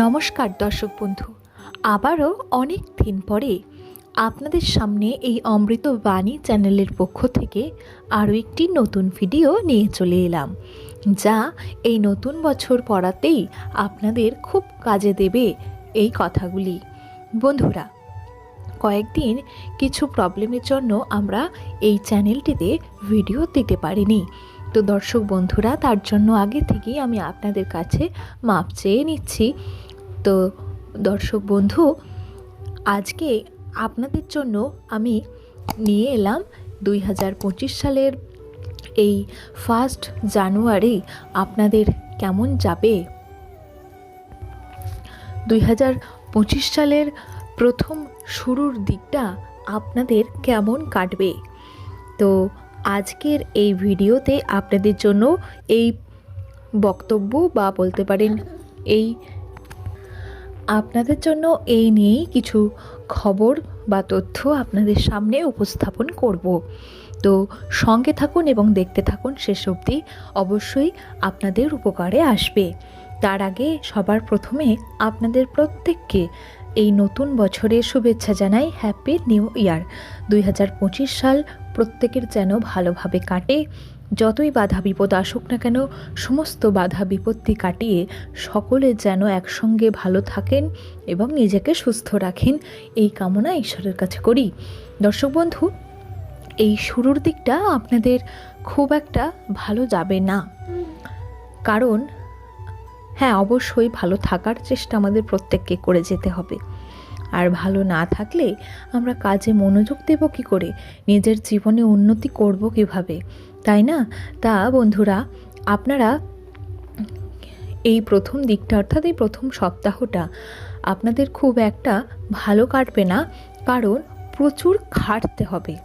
নমস্কার দর্শক বন্ধু। আবারও অনেক দিন পরে আপনাদের সামনে এই অমৃত বাণী চ্যানেলের পক্ষ থেকে আরও একটি নতুন ভিডিও নিয়ে চলে এলাম, যা এই নতুন বছর পড়াতেই আপনাদের খুব কাজে দেবে এই কথাগুলি। বন্ধুরা, কয়েকদিন কিছু প্রবলেমের জন্য আমরা এই চ্যানেলটিতে ভিডিও দিতে পারিনি। তো দর্শক বন্ধুরা, তার জন্য আগে থেকেই আমি আপনাদের কাছে মাপ চেয়ে নিচ্ছি। তো দর্শক বন্ধু, আজকে আপনাদের জন্য আমি নিয়ে এলাম দুই হাজার পঁচিশ সালের এই ফার্স্ট জানুয়ারি আপনাদের কেমন যাবে? দুই হাজার পঁচিশ সালের প্রথম শুরুর দিকটা আপনাদের কেমন কাটবে? তো আজকের এই ভিডিওতে আপনাদের জন্য এই বক্তব্য বা বলতে পারেন এই আপনাদের জন্য এই নিয়েই কিছু খবর বা তথ্য আপনাদের সামনে উপস্থাপন করব। তো সঙ্গে থাকুন এবং দেখতে থাকুন শেষ অবধি অবশ্যই আপনাদের উপকারে আসবে। তার আগে সবার প্রথমে আপনাদের প্রত্যেককে এই নতুন বছরে শুভেচ্ছা জানাই হ্যাপি নিউ ইয়ার দুই হাজার পঁচিশ সাল প্রত্যেকের যেন ভালোভাবে কাটে। যতই বাধা বিপদ আসুক না কেন, সমস্ত বাধা বিপত্তি কাটিয়ে সকলে যেন একসঙ্গে ভালো থাকেন এবং নিজেকে সুস্থ রাখেন, এই কামনা ঈশ্বরের কাছে করি। দর্শক বন্ধু, এই শুরুর দিকটা আপনাদের খুব একটা ভালো যাবে না। কারণ হ্যাঁ অবশ্যই ভালো থাকার চেষ্টা আমাদের প্রত্যেককে করে যেতে হবে। আর ভালো না থাকলে আমরা কাজে মনোযোগ দেব কী করে? নিজের জীবনে উন্নতি করব কীভাবে? তাই না? তা বন্ধুরা, আপনারা এই প্রথম দিকটা অর্থাৎ এই প্রথম সপ্তাহটা আপনাদের খুব একটা ভালো কাটবে না, কারণ প্রচুর খাটতে হবে।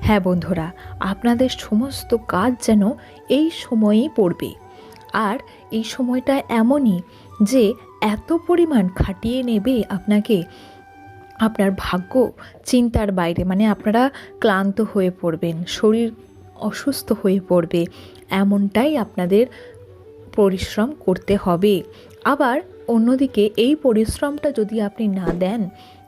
হ্যাঁ বন্ধুরা, আপনাদের সমস্ত কাজ যেন এই সময়েই পড়বে। আর এই সময়টা এমনই যে এত পরিমাণ খাটিয়ে নেবে আপনাকে। আপনার ভাগ্য চিন্তার বাইরে মানে আপনারা ক্লান্ত হয়ে পড়বেন, শরীর অসুস্থ হয়ে পড়বে, এমনটাই আপনাদের পরিশ্রম করতে হবে। আবার অন্যদিকে এই পরিশ্রমটা যদি আপনি না দেন,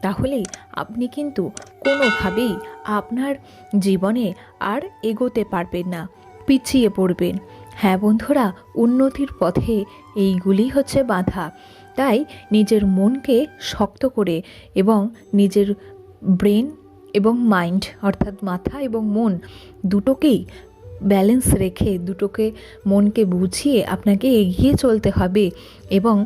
তাহলে আপনি কিন্তু কোনোভাবেই আপনার জীবনে আর এগোতে পারবেন না, পিছিয়ে পড়বেন। হ্যাঁ বন্ধুরা, উন্নতির পথে এইগুলি হচ্ছে বাধা। তাই নিজের মনকে শক্ত করে এবং নিজের ব্রেন এবং মাইন্ড অর্থাৎ মাথা এবং মন দুটোকেই ব্যালেন্স রেখে, দুটোকে মনকে বুঝিয়ে আপনাকে এগিয়ে চলতে হবে এবং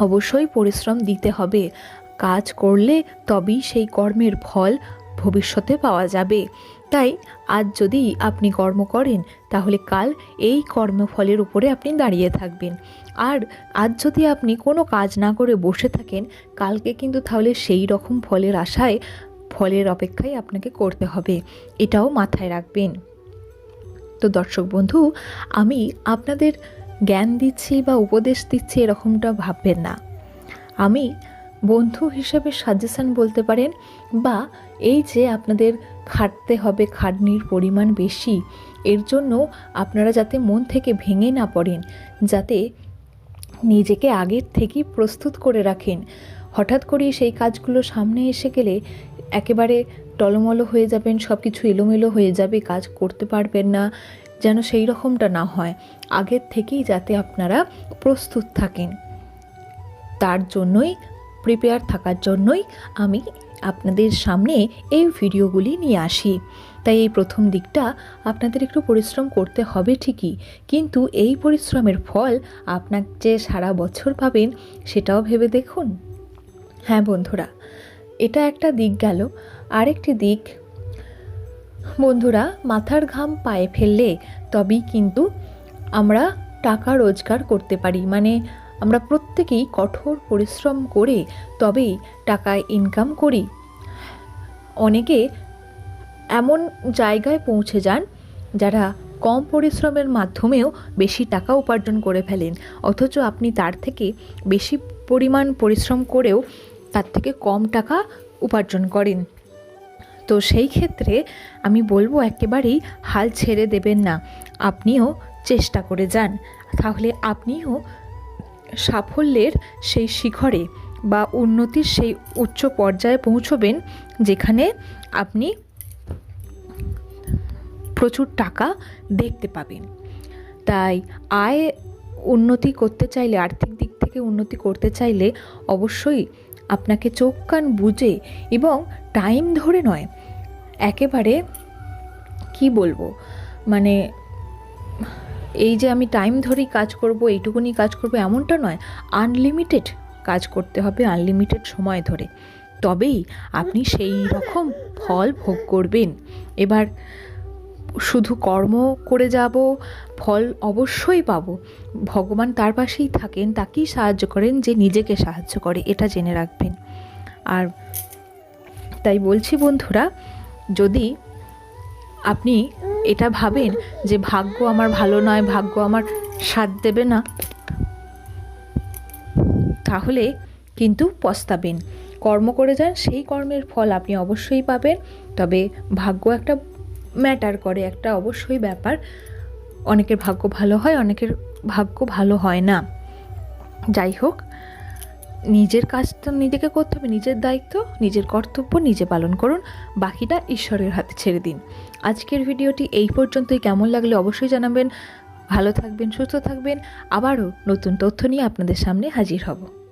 অবশ্যই পরিশ্রম দিতে হবে। কাজ করলে তবেই সেই কর্মের ফল ভবিষ্যতে পাওয়া যাবে। তাই আজ যদি আপনি কর্ম করেন, তাহলে কাল এই কর্মফলের উপরে আপনি দাঁড়িয়ে থাকবেন। আর আজ যদি আপনি কোনো কাজ না করে বসে থাকেন, কালকে কিন্তু তাহলে সেই রকম ফলের আশায়, ফলের অপেক্ষায় আপনাকে করতে হবে। এটাও মাথায় রাখবেন। তো দর্শক বন্ধু, আমি আপনাদের জ্ঞান দিচ্ছি বা উপদেশ দিচ্ছি এরকমটা ভাববেন না। আমি বন্ধু হিসেবে সাজেশান বলতে পারেন বা এই যে আপনাদের খাটতে হবে খাটনির পরিমাণ বেশি, এর জন্য আপনারা যাতে মন থেকে ভেঙে না পড়েন, যাতে নিজেকে আগের থেকেই প্রস্তুত করে রাখেন। হঠাৎ করেই সেই কাজগুলো সামনে এসে গেলে একেবারে টলমলো হয়ে যাবেন সব কিছু এলোমেলো হয়ে যাবে, কাজ করতে পারবেন না, যেন সেই রকমটা না হয়। আগের থেকেই যাতে আপনারা প্রস্তুত থাকেন। তার জন্যই প্রিপেয়ার থাকার জন্যই আমি আপনাদের সামনে এই ভিডিওগুলি নিয়ে আসি। তাই এই প্রথম দিকটা আপনাদের একটু পরিশ্রম করতে হবে ঠিকই, কিন্তু এই পরিশ্রমের ফল আপনার যে সারা বছর পাবেন সেটাও ভেবে দেখুন। হ্যাঁ বন্ধুরা, এটা একটা দিক গেল। আরেকটি দিক, বন্ধুরা, মাথার ঘাম পায়ে ফেললে তবেই কিন্তু আমরা টাকা রোজগার করতে পারি। মানে আমরা প্রত্যেকেই কঠোর পরিশ্রম করে তবেই টাকা ইনকাম করি। অনেকে এমন জায়গায় পৌঁছে যান যারা কম পরিশ্রমের মাধ্যমেও বেশি টাকা উপার্জন করে ফেলেন, অথচ আপনি তার থেকে বেশি পরিমাণ পরিশ্রম করেও তার থেকে কম টাকা উপার্জন করেন। তো সেই ক্ষেত্রে আমি বলব একেবারেই হাল ছেড়ে দেবেন না। আপনিও চেষ্টা করে যান। তাহলে আপনিও সাফল্যের সেই শিখরে বা উন্নতির সেই উচ্চ পর্যায়ে পৌঁছবেন যেখানে আপনি প্রচুর টাকা দেখতে পাবেন। তাই আয় উন্নতি করতে চাইলে, আর্থিক দিক থেকে উন্নতি করতে চাইলে অবশ্যই আপনাকে চোখ কান বুঝে এবং টাইম ধরে নয়, একেবারে কি বলব? মানে এই যে আমি টাইম ধরেই কাজ করব, এইটুকুনি কাজ করব, এমনটা নয়। আনলিমিটেড কাজ করতে হবে আনলিমিটেড সময় ধরে। তবেই আপনি সেই রকম ফল ভোগ করবেন। এবার শুধু কর্ম করে যাব, ফল অবশ্যই পাবো। ভগবান তার পাশেই থাকেন, তাকেই সাহায্য করেন যে নিজেকে সাহায্য করে, এটা জেনে রাখবেন। আর তাই বলছি বন্ধুরা, যদি আপনি এটা ভাবেন যে ভাগ্য আমার ভালো নয়, ভাগ্য আমার সাথ দেবে না? তাহলে কিন্তু পস্তাবেন। কর্ম করে যান, সেই কর্মের ফল আপনি অবশ্যই পাবেন। তবে ভাগ্য একটা ম্যাটার করে, একটা অবশ্যই ব্যাপার। অনেকের ভাগ্য ভালো হয়, অনেকের ভাগ্য ভালো হয় না। যাই হোক নিজের কাজ তো নিজেকে করতে হবে, নিজের দায়িত্ব, নিজের কর্তব্য নিজে পালন করুন, বাকিটা ঈশ্বরের হাতে ছেড়ে দিন। আজকের ভিডিওটি এই পর্যন্তই। কেমন লাগলে অবশ্যই জানাবেন। ভালো থাকবেন, সুস্থ থাকবেন। আবারও নতুন তথ্য নিয়ে আপনাদের সামনে হাজির হব।